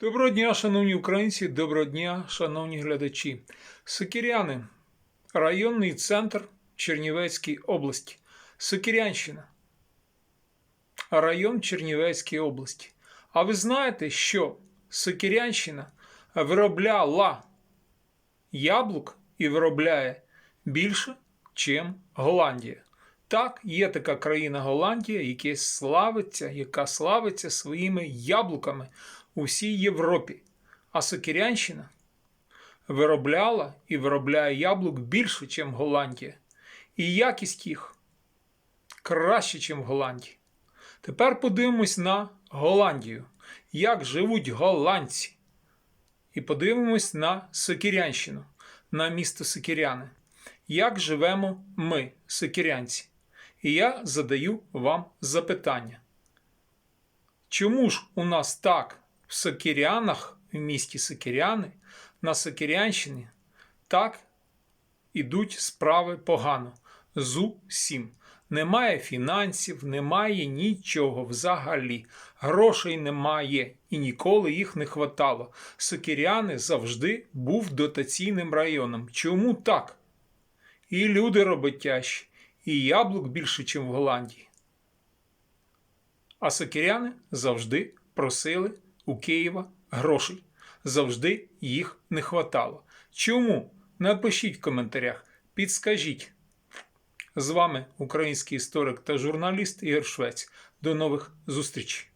Доброго дня, шановні українці, доброго дня, шановні глядачі. Сокиряни, районний центр Чернівецької області. Сокирянщина. Район Чернівецької області. А ви знаєте, що Сокирянщина виробляла яблук і виробляє більше, ніж Голландія. Так, є така країна Голландія, яка славиться, яка славиться своїми яблуками у всій Європі. А Сокирянщина виробляла і виробляє яблук більше, ніж Голландія. І якість їх краще, ніж в Голландії. Тепер подивимось на Голландію, як живуть голландці. І подивимось на Сокирянщину, на місто Сокиряни. Як живемо ми, сокирянці? І я задаю вам запитання. Чому ж у нас так в Сокирянах, в місті Сокиряни, на Сокирянщині, так ідуть справи погано? З усім. Немає фінансів, немає нічого взагалі. Грошей немає і ніколи їх не хватало. Сокиряни завжди був дотаційним районом. Чому так? І люди роботящі, і яблук більше, ніж в Голландії. А сокиряни завжди просили у Києва грошей. Завжди їх не хватало. Чому? Напишіть в коментарях, підскажіть. З вами український історик та журналіст Ігор Швець. До нових зустрічей!